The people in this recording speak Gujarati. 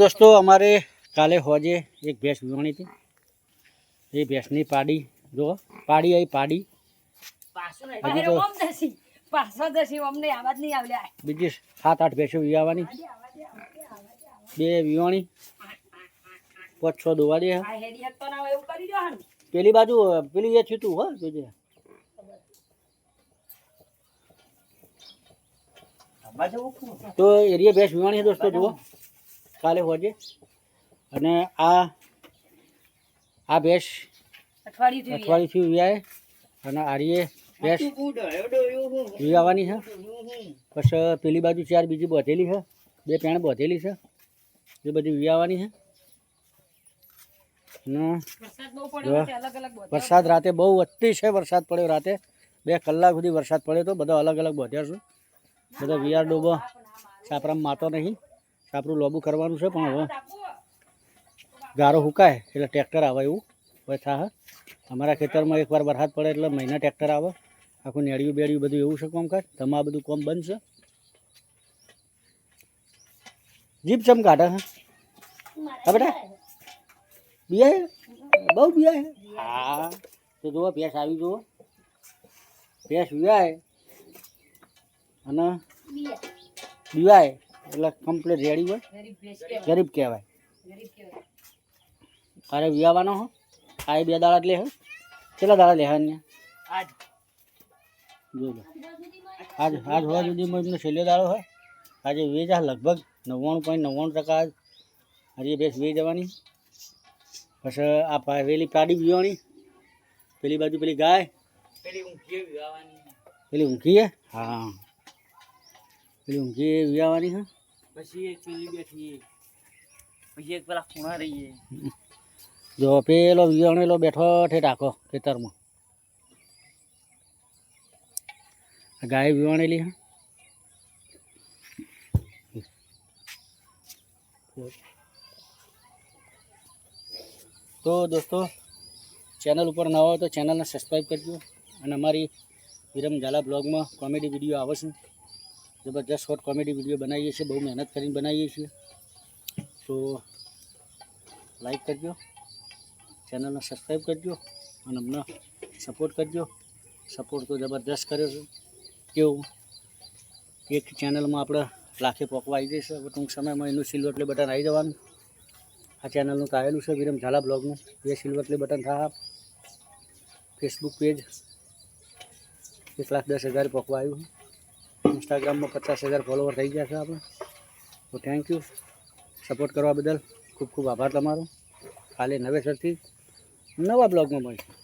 દોસ્તો અમારે કાલે હોજે એક ભેંસ વિવાણી હતી. એ ભેંસની પાડી જો પાડી આવી પાડી. બીજી સાત આઠ ભેંસો વિવાવાની. બે વિવાણી પાંચ છ દોવા દે. પેલી બાજુ પેલી એ થયું હો જોજે. તો એરિયા ભેંસ વિવાણી છે દોસ્તો જુઓ. કાલે હોજે. અને આ આ ભેંસ. અઠવાડિયુંથી વિવાય અને આરીએ ભેંસ વિવાવાની છે. પછી પેલી બાજુ ચાર બીજી બધેલી છે. બે પેણ બધેલી છે. એ બધી વિયાવાની છે. વરસાદ બહુ પડ્યો એટલે અલગ અલગ બધા વરસાદ રાતે બહુ અતિશય વરસાદ પડ્યો રાતે. બે કલાક સુધી વરસાદ પડ્યો તો બધા અલગ અલગ બધ્યા છું. બધા વિયાર ડોબો સાપરામાં માતો નહીં. સાપરું લોબું કરવાનું છે પણ હવે ગારો હુકાય એટલે ટ્રેક્ટર આવે એવું. હવે થા અમારા ખેતરમાં એકવાર વરસાદ પડે એટલે મહિના ટ્રેક્ટર આવે. આખું નેડિયું બેડિયું બધું એવું છે કોમ કોમકાજ તમારે બધું કોમ બંધ છે? જીપ ચમ કાઢે હે? હા બેટા? બિયા બહુ બિયા હા? તો જુઓ ભેંસ આવી જુઓ. ભેંસ વિવાય અને બીવાય એટલે કમ્પ્લીટ રેડી હોય? ગરીબ કહેવાય. તારે વિવાવાનો હો? આ બે દાડા લે કેટલા દાડા લે હે આજ. જો લો. આજ આજ હોવા સુધીમાં એમનો છેલ્લો દાડો હોય. આજે વેચ આ લગભગ નવ્વાણું પોઈન્ટ નવ્વાણું ટકા હજી બેસ વે જવાની પછી આ પાવેલી પાડી પીવાની પેલી બાજુ પેલી ગાય. પેલી ઊંઘી હે? હા. પેલી ઊંઘી વિવાવાની હા? પછી એક પેલી બેઠી પછી એક પેલા ખૂણા રહીએ જો પેલો વિવાણેલો બેઠો ઠે ટાકો ખેતરમાં. ગાય વિવાણેલી હે? તો દોસ્તો ચેનલ ઉપર ના હોય તો ચેનલને સબસ્ક્રાઈબ કરજો. અને અમારી વિરમ ઝાલા બ્લોગમાં કોમેડી વીડિયો આવે છે. જબરજસ્ત શોર્ટ કોમેડી વીડિયો બનાવીએ છીએ, બહુ મહેનત કરીને બનાવીએ છીએ. તો લાઈક કરજો ચેનલને સબસ્ક્રાઈબ કરજો અને અમને સપોર્ટ કરજો. સપોર્ટ તો જબરદસ્ત કર્યો છે. કેવું? એક ચેનલમાં આપણે લાખે પોકવા આવી જઈશું. હવે ટૂંક સમયમાં એનું સિલ્વર પ્લે બટન આવી જવાનું. આ ચેનલનું કાયેલું છે વિરમ ઝાલા બ્લોગનું એ સિલ્વર પ્લે બટન થા. ફેસબુક પેજ એક લાખ દસ હજાર પોકવા આવ્યું ઇન્સ્ટાગ્રામમાં પચાસ હજાર ફોલોવર થઈ ગયા છે આપણે. તો થેન્ક યુ સપોર્ટ કરવા બદલ ખૂબ ખૂબ આભાર તમારો. કાલે નવેસરથી નવા બ્લોગમાં મળીશું.